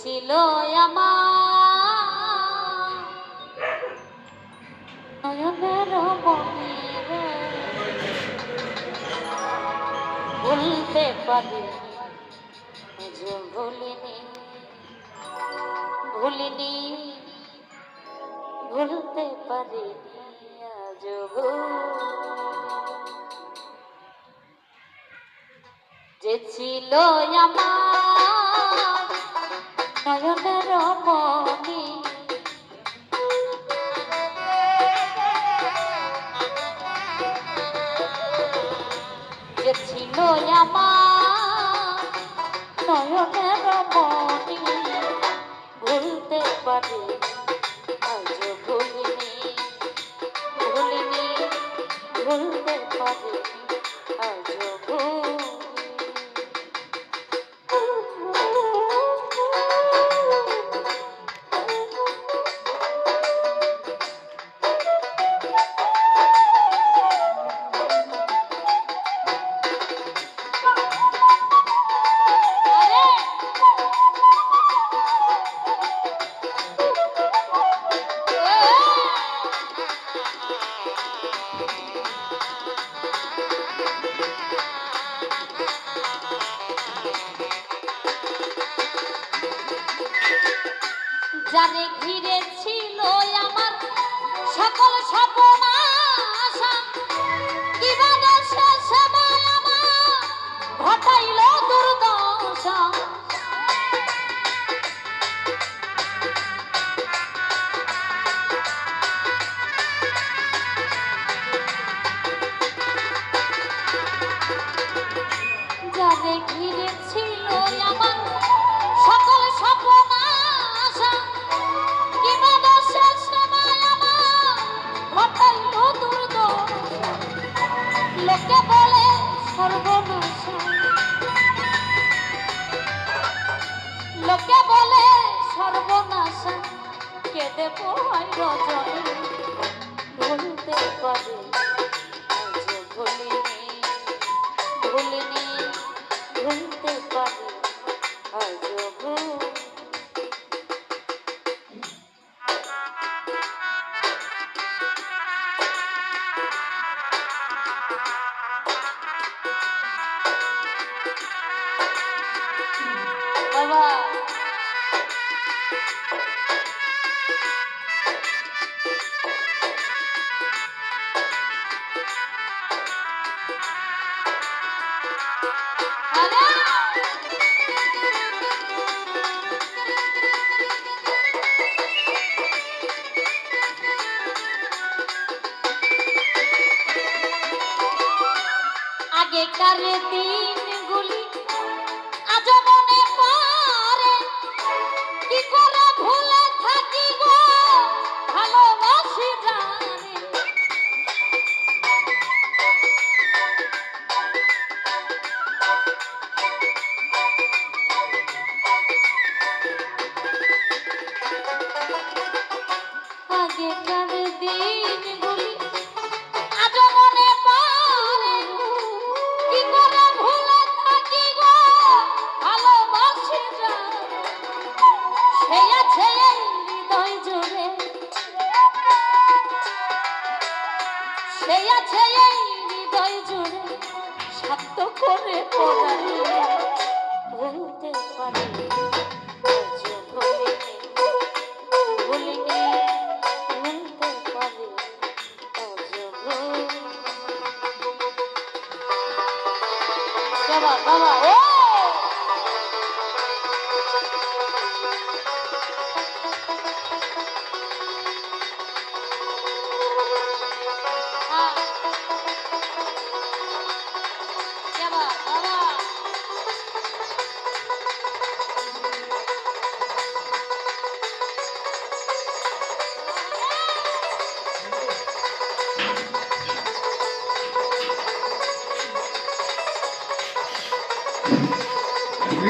ছিল আমার। নয়নের মনি ভুলতে পারি ভুলিনি ভুলিনি ভুলতে পারি আজ যে ছিল আমার নয়নের মনি ভুলতে পারি যারে ঘিরে পোহাই রজনী ভুলতে পারি ভুলিনি ভুলিনি ভুলতে পারি আজ ভুল আগেকার দিনগুলি আগেকার দিনগুলি 爸爸妈妈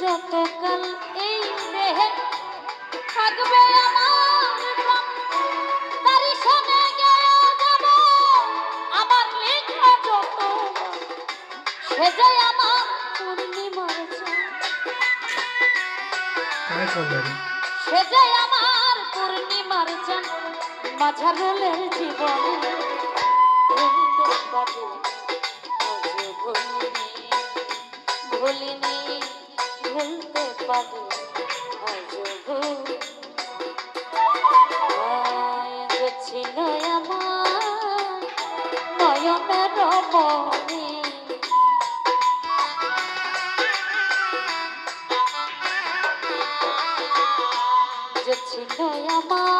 যতকাল এই দেহে থাকবে আমার সঙ্গে গেয়ে যাব আমার লেখা যত। সে যে আমার পূর্ণিমার সে আমার পূর্ণিমার চান মাঝারুলের জীবনে ভুলিনি ভুলতে পারি আজ ছিল আমার নয়নের মনে ছিল আমার